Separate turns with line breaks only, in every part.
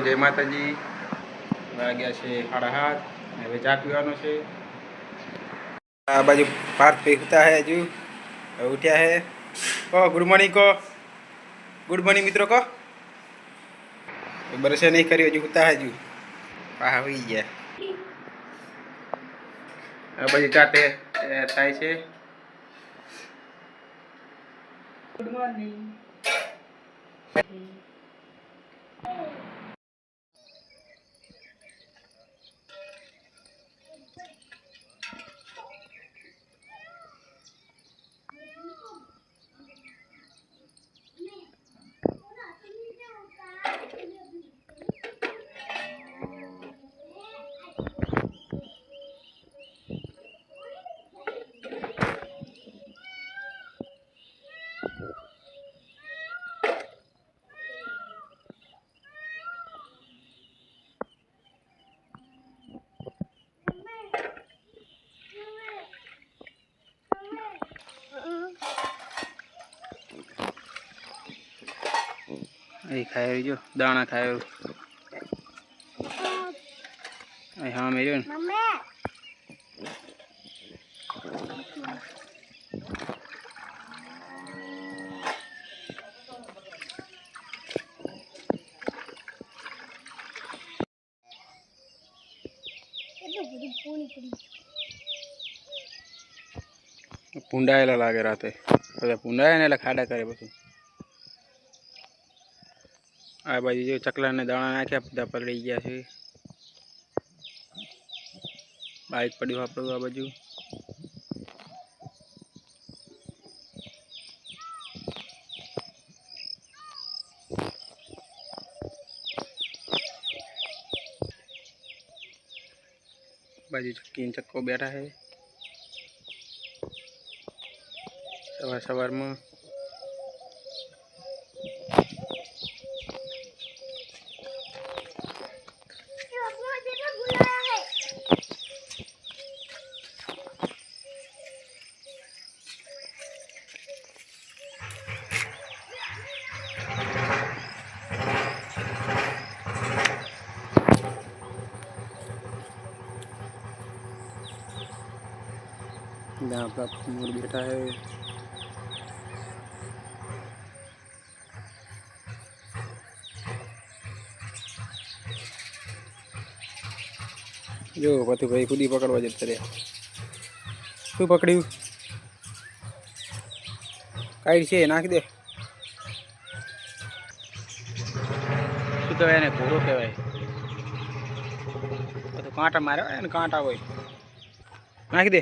જય માતાજી. વાગ્યા છે સાડા હાથ હવે ચા પીવાનો છે. આ બાજુ પાર્થ ઉતા હે હજુ. હવે ઉઠ્યા હે. કહો ગુડ મોર્નિંગ કહો. ગુડ મોર્નિંગ મિત્રો કહો. બરસે નહીં કર્યું હજુ ઉતા હજુ. પાહા હોઈ ગયા. આ બાજુ ચાટે એ થાય છે.
ગુડ મોર્નિંગ
એ ખાઈ જો દાણા ખાય અહીં હા મેર્યો ને. પૂંડાયેલા લાગે રાતે. બધા ભૂંડાય ને એટલે ખાડા કરે બધું આ બાજુ જો ચકલાને દાણા નાખ્યા બધા પલળી ગયા છે બાઈક પડ્યું આપણું આ બાજુ બાજુ ચક્કી ને ચક્કો બેઠા છે સવાર સવારમાં यहाँ पर मोर बैठा है જો પછી ભાઈ કુદી પકડવા જતા રહ્યા શું પકડ્યું કાંઈ છે નાખી દે શું કહેવાય એને ઘોડો કહેવાય બધું કાંટા માર્યા હોય ને કાંટા હોય નાખી દે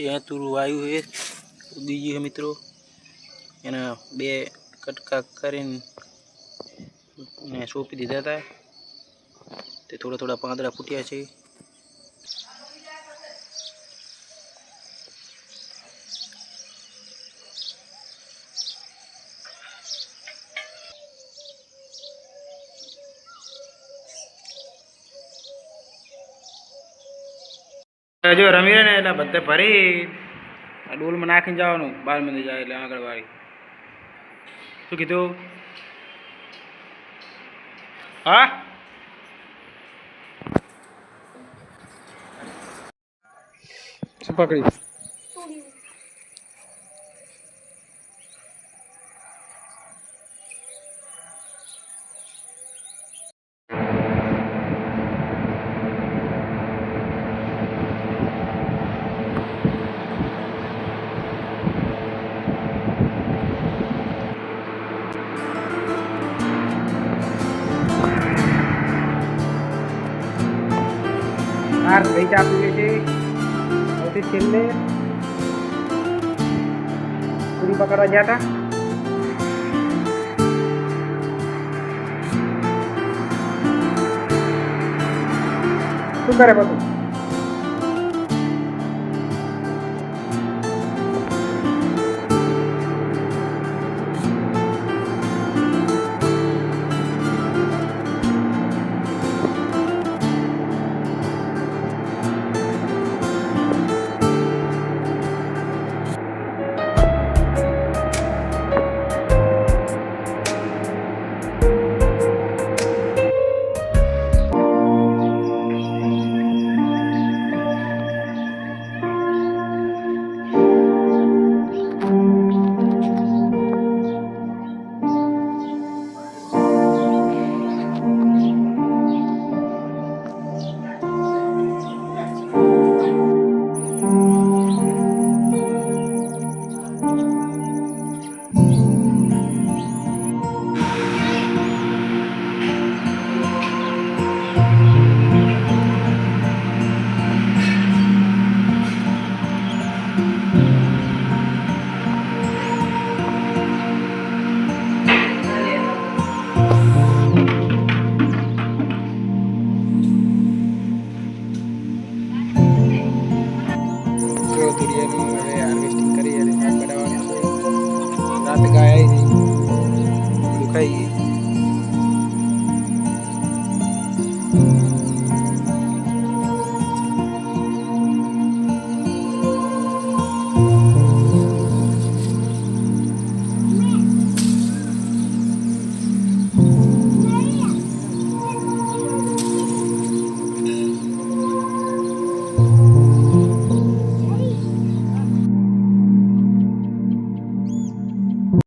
છે તુરું ગયું છે. મિત્રો, એના બે કટકા કરીને ને સોંપી દીધા હતા. તે થોડા થોડા પાંદડા ફૂટ્યા છે. હજુ રમી રહે ને એટલે બધે ફરી આ ડોલમાં નાખીને જવાનું બાર મંદિર જાય એટલે આગળ વાળી. શું કીધું? હા? પકડી? હાર વેચ આપી છે સૌથી છેલ્લે પૂરી પકડવા ગયા હતા શું કરે બધું kayo.